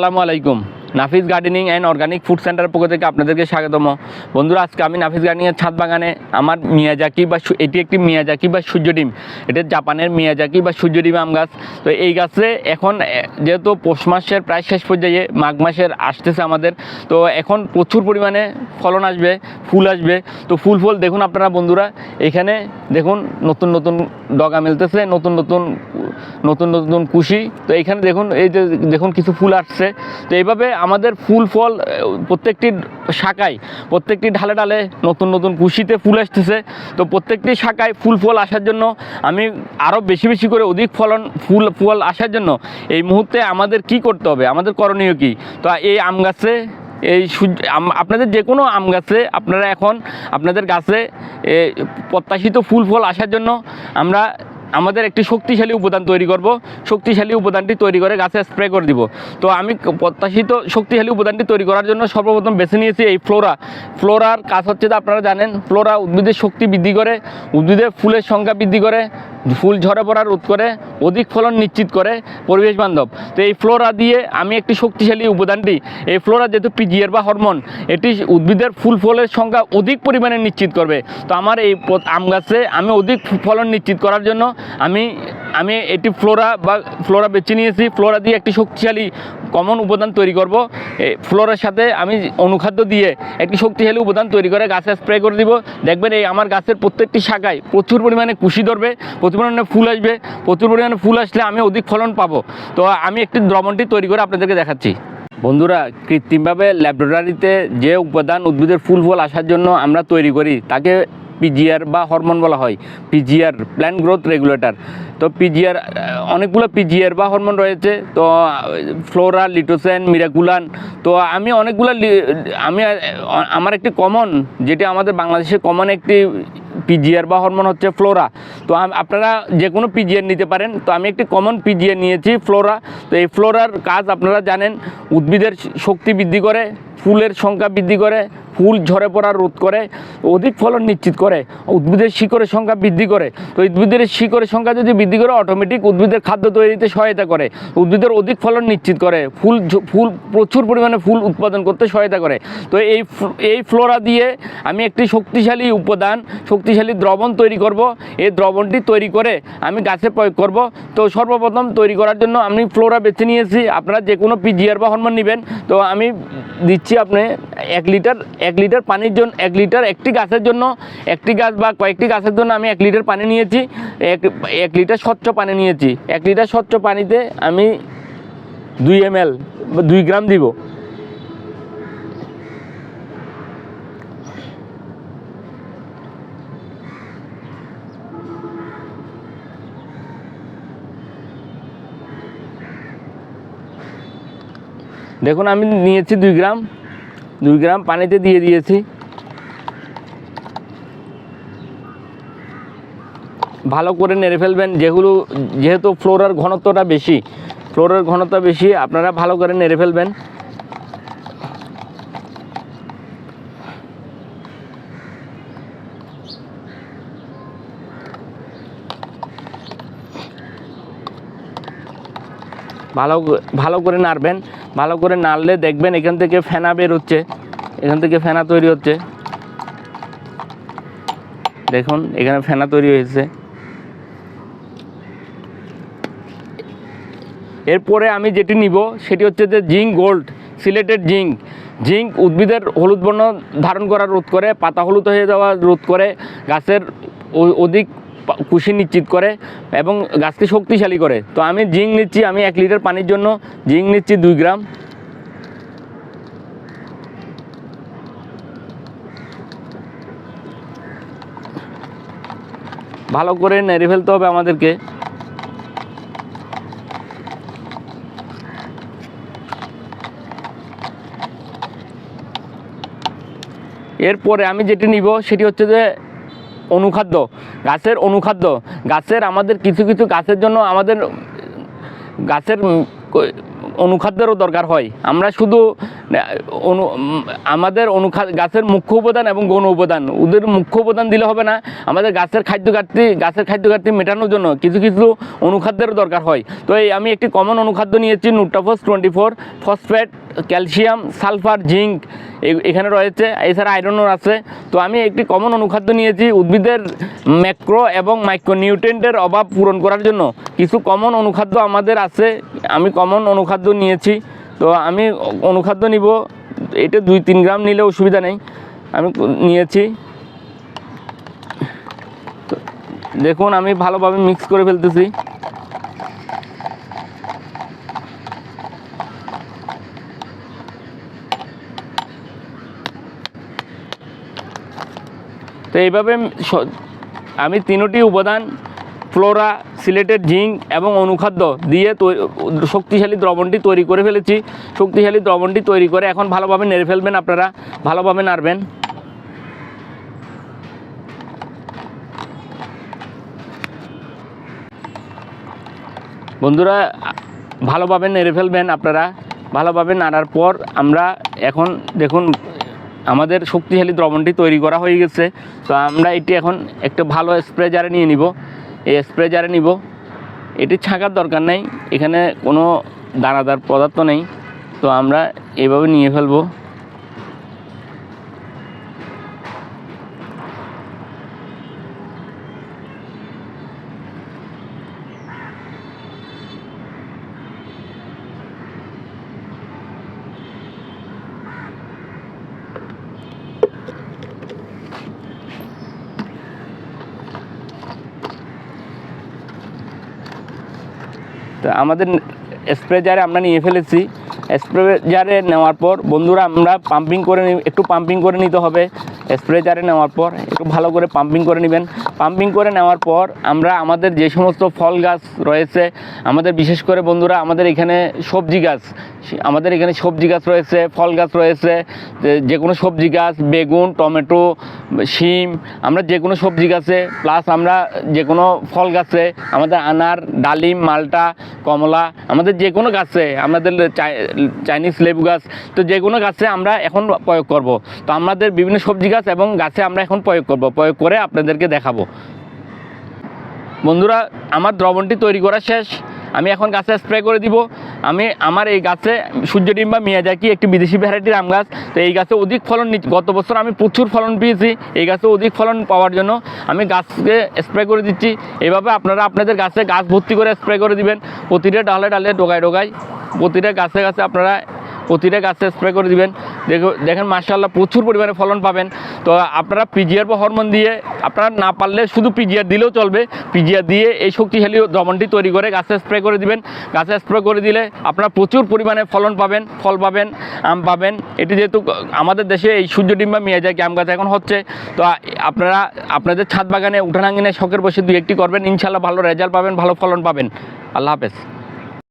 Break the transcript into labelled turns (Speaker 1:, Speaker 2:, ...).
Speaker 1: আসসালামু আলাইকুম। Nafis gardening and organic food সেন্টারের পক্ষ থেকে আপনাদেরকে স্বাগতম। বন্ধুরা, আজকে আমি নাফিস গার্ডেনিংয়ের ছাদ বাগানে আমার মিয়াজাকি বা এটি একটি মিয়াজাকি বা সূর্য ডিম। এটা জাপানের মিয়াজাকি বা সূর্য ডিম আম গাছ। তো এই গাছে এখন যেহেতু পৌষ মাসের প্রায় শেষ পর্যায়ে, মাঘ মাসের আসতেছে আমাদের, তো এখন প্রচুর পরিমাণে ফলন আসবে, ফুল আসবে। তো ফুল ফল দেখুন আপনারা বন্ধুরা, এখানে দেখুন নতুন নতুন ডগা মেলতেছে, নতুন নতুন নতুন নতুন কুশি। তো এখানে দেখুন, এই যে দেখুন কিছু ফুল আসছে। তো এইভাবে আমাদের ফুল ফল প্রত্যেকটি শাখায়, প্রত্যেকটি ঢালে ঢালে নতুন নতুন কুশিতে ফুল আসতেছে। তো প্রত্যেকটি শাখায় ফুল ফল আসার জন্য আমি আরও বেশি বেশি করে অধিক ফলন, ফুল ফল আসার জন্য এই মুহূর্তে আমাদের কি করতে হবে? আমাদের করণীয় কি? তো এই আম গাছে, এই সূর্য আপনাদের যে কোনো আম গাছে আপনারা এখন, আপনাদের গাছে প্রত্যাশিত ফুল ফল আসার জন্য আমরা আমাদের একটি শক্তিশালী উপাদান তৈরি করব। শক্তিশালী উপাদানটি তৈরি করে গাছে স্প্রে করে দিব। তো আমি প্রত্যাশিত শক্তিশালী উপাদানটি তৈরি করার জন্য সর্বপ্রথম বেছে নিয়েছি এই ফ্লোরা। ফ্লোরার কাজ হচ্ছে তো আপনারা জানেন, ফ্লোরা উদ্ভিদের শক্তি বৃদ্ধি করে, উদ্ভিদের ফুলের সংখ্যা বৃদ্ধি করে, ফুল ঝরে পড়া রোধ করে, অধিক ফলন নিশ্চিত করে পরিবেশ বান্ধব। তো এই ফ্লোরা দিয়ে আমি একটি শক্তিশালী উপাদানটি, এই ফ্লোরা যেহেতু পিজিএর বা হরমোন, এটি উদ্ভিদের ফুল ফলের সংখ্যা অধিক পরিমাণে নিশ্চিত করবে। তো আমার এই আম গাছে আমি অধিক ফলন নিশ্চিত করার জন্য আমি আমি এটি ফ্লোরা বা ফ্লোরা বেছে নিয়েছি। ফ্লোরা দিয়ে একটি শক্তিশালী কমন উপাদান তৈরি করব। ফ্লোরার সাথে আমি অনুখাদ্য দিয়ে একটি শক্তিশালী উপাদান তৈরি করে গাছে স্প্রে করে দিব। দেখবেন এই আমার গাছের প্রত্যেকটি শাখায় প্রচুর পরিমাণে কুশি ধরবে, প্রচুর পরিমাণে ফুল আসবে, প্রচুর পরিমাণে ফুল আসলে আমি অধিক ফলন পাবো। তো আমি একটি দ্রবণটি তৈরি করে আপনাদেরকে দেখাচ্ছি। বন্ধুরা, কৃত্রিমভাবে ল্যাবরেটরিতে যে উপাদান উদ্ভিদের ফুল ফল আসার জন্য আমরা তৈরি করি, তাকে পিজিআর বা হরমোন বলা হয় পিজিআর প্ল্যান্ট গ্রোথ রেগুলেটর তো পিজিআর অনেকগুলো পিজিআর বা হরমোন রয়েছে, তো ফ্লোরা লিটোসেন মিরাকুলান তো আমি অনেকগুলো আমি, আমার একটি কমন যেটি আমাদের বাংলাদেশে কমন একটি পিজিআর বা হরমোন হচ্ছে ফ্লোরা তো আপনারা যে কোনো পিজিআর নিতে পারেন, তো আমি একটি কমন পিজিআর নিয়েছি ফ্লোরা তো এই ফ্লোরার কাজ আপনারা জানেন, উদ্ভিদের শক্তি বৃদ্ধি করে, ফুলের সংখ্যা বৃদ্ধি করে ফুল ঝরে পড়া রোধ করে, অধিক ফলন নিশ্চিত করে, উদ্ভিদের শিকড়ের সংখ্যা বৃদ্ধি করে। তো উদ্ভিদের শিকড়ের সংখ্যা যদি বৃদ্ধি করে অটোমেটিক উদ্ভিদের খাদ্য তৈরিতে সহায়তা করে। উদ্ভিদের অধিক ফলন নিশ্চিত করে, ফুল ফুল, প্রচুর পরিমাণে ফুল উৎপাদন করতে সহায়তা করে। তো এই এই ফ্লোরা দিয়ে আমি একটি শক্তিশালী উপাদান, শক্তিশালী দ্রবণ তৈরি করব। এই দ্রবণটি তৈরি করে আমি গাছে প্রয়োগ করব। তো সর্বপ্রথম তৈরি করার জন্য আমি ফ্লোরা বেছে নিয়েছি। আপনারা যে কোনো পিজিআর বা হরমোন নেবেন। তো আমি দিচ্ছি আপনি এক লিটার এক লিটার পানির জন্য, এক লিটার একটি গাছের জন্য, একটি গাছ বা কয়েকটি গাছের জন্য আমি এক লিটার পানি নিয়েছি, এক এক লিটার স্বচ্ছ পানি নিয়েছি। এক লিটার স্বচ্ছ পানিতে আমি দুই এম এল দুই গ্রাম দিব। দেখুন, আমি নিয়েছি দুই গ্রাম। দুই গ্রাম পানিতে দিয়ে দিয়েছি। ভালো করে নেড়ে ফেলবেন। যেগুলো যেহেতু ফ্লোরার ঘনত্বটা বেশি, ফ্লোরার ঘনত্ব বেশি, আপনারা ভালো করে নেড়ে ফেলবেন। ভালো ভালো করে নাড়বেন। ভালো করে নাড়লে দেখবেন এখান থেকে ফেনা বের হচ্ছে। এখান থেকে ফেনা তৈরি হচ্ছে। দেখুন, এখানে ফেনা তৈরি হয়েছে। এরপরে আমি যেটি নিব, সেটি হচ্ছে যে zinc gold, chelated zinc. Zinc উদ্ভিদের হলুদ বর্ণ ধারণ করা রোধ করে, পাতা হলুদ হয়ে যাওয়া রোধ করে, গাছের অধিক কুশি নিশ্চিত করে এবং গাছকে শক্তিশালী করে। তো আমি জিঙ্ক নিচ্ছি, আমি এক লিটার পানির জন্য। জিঙ্ক নিচ্ছি দুই গ্রাম। ভালো করে নেড়ে ফেলতে হবে আমাদেরকে। এরপরে আমি যেটি নিব সেটি হচ্ছে যে অনুখাদ্য, গাছের অনুখাদ্য। গাছের আমাদের কিছু কিছু গাছের জন্য আমাদের, গাছের অনুখাদ্যেরও দরকার হয়। আমরা শুধু, অনু, আমাদের অনুখাদ গাছের মুখ্য উপাদান এবং গৌণ উপাদান। ওদের মুখ্য উপাদান দিলে হবে না। আমাদের গাছের খাদ্য ঘাটতি গাছের খাদ্য ঘাটতি মেটানোর জন্য কিছু কিছু অনুখাদ্যেরও দরকার হয়। তো এই আমি একটি কমন অনুখাদ্য নিয়েছি, Nutrafos twenty four, phosphate calcium, sulphur, zinc এখানে রয়েছে, এছাড়া আয়রনও আছে। তো আমি একটি কমন অনুখাদ্য নিয়েছি, উদ্ভিদের ম্যাক্রো এবং মাইক্রোনিউট্রেন্টের অভাব পূরণ করার জন্য। কিছু কমন অনুখাদ্য আমাদের আছে, আমি কমন অনুখাদ্য নিয়েছি। তো আমি অনুখাদ্য নিব, এটা দুই তিন গ্রাম নিলে অসুবিধা নেই। আমি নিয়েছি। দেখুন, আমি ভালোভাবে মিক্স করে ফেলতেছি। এইভাবে আমি তিনোটি উপাদান, ফ্লোরা, সিলেটেড জিঙ্ক এবং অনুখাদ্য দিয়ে শক্তিশালী দ্রবণটি তৈরি করে ফেলেছি। শক্তিশালী দ্রবণটি তৈরি করে এখন ভালোভাবে নেড়ে ফেলবেন আপনারা, ভালোভাবে নাড়বেন। বন্ধুরা, ভালোভাবে নেড়ে ফেলবেন আপনারা। ভালোভাবে নাড়ার পর আমরা এখন দেখুন আমাদের শক্তিশালী দ্রবণটি তৈরি করা হয়ে গেছে। তো আমরা এটি এখন একটা ভালো স্প্রে জারে নিয়ে নিব। এই স্প্রে জারে নিব। এটি ছাঁকার দরকার নেই। এখানে কোনো দানাদার পদার্থ নেই। তো আমরা এভাবে নিয়ে ফেলব। তো আমাদের স্প্রে জারে আমরা নিয়ে ফেলেছি। স্প্রে জারে নেওয়ার পর বন্ধুরা আমরা পাম্পিং করে একটু পাম্পিং করে নিতে হবে। স্প্রে জারে নেওয়ার পর একটু ভালো করে পাম্পিং করে নেবেন। পাম্পিং করে নেওয়ার পর আমরা আমাদের যে সমস্ত ফল গাছ রয়েছে, আমাদের বিশেষ করে বন্ধুরা আমাদের এখানে সবজি গাছ আমাদের এখানে সবজি গাছ রয়েছে, ফল গাছ রয়েছে, যে- কোনো সবজি গাছ, বেগুন, টমেটো, শিম, আমরা যে কোনো সবজি গাছে প্লাস আমরা যে কোনো ফল গাছে, আমাদের আনার, ডালিম, মালটা, কমলা, আমাদের যে কোনো গাছে, আমাদের চাই- চাইনিজ লেবু গাছ, তো যে কোনো গাছে আমরা এখন প্রয়োগ করব। তো আমাদের বিভিন্ন সবজি গাছ এবং গাছে আমরা এখন প্রয়োগ করব। প্রয়োগ করে আপনাদেরকে দেখাবো। বন্ধুরা, আমার দ্রবণটি তৈরি করা শেষ। আমি এখন গাছে স্প্রে করে দিব। আমি আমার এই গাছে সূর্যডিম বা মিয়াজাকি একটি বিদেশি ভ্যারাইটির আম গাছ। তো এই গাছে অধিক ফলন গত বছর আমি প্রচুর ফলন পেয়েছি। এই গাছে অধিক ফলন পাওয়ার জন্য আমি গাছকে স্প্রে করে দিচ্ছি। এইভাবে আপনারা আপনাদের গাছে গাছ ভর্তি করে স্প্রে করে দিবেন। প্রতিটা ডালে ডালে ডোগায় ডোগায় প্রতিটা গাছে গাছে আপনারা প্রতিটা গাছে স্প্রে করে দিবেন। দেখো, দেখেন মার্শাল্লাহ প্রচুর পরিমাণে ফলন পাবেন। তো আপনারা পিজিআর বা হরমোন দিয়ে আপনারা না পারলে শুধু পিজিআর দিলেও চলবে। পিজিআর দিয়ে এই শক্তিশালী দ্রবণটি তৈরি করে গাছে স্প্রে করে দিবেন। গাছে স্প্রে করে দিলে আপনারা প্রচুর পরিমাণে ফলন পাবেন, ফল পাবেন, আম পাবেন। এটি যেহেতু আমাদের দেশে এই সূর্যডিম্বা মিয়াজাকি আম গাছ এখন হচ্ছে। তো আপনারা আপনাদের ছাদ বাগানে উঠানাঙ্গিনে শখের বসে দুই একটি করবেন। ইনশাল্লাহ ভালো রেজাল্ট পাবেন, ভালো ফলন পাবেন। আল্লাহ হাফেজ।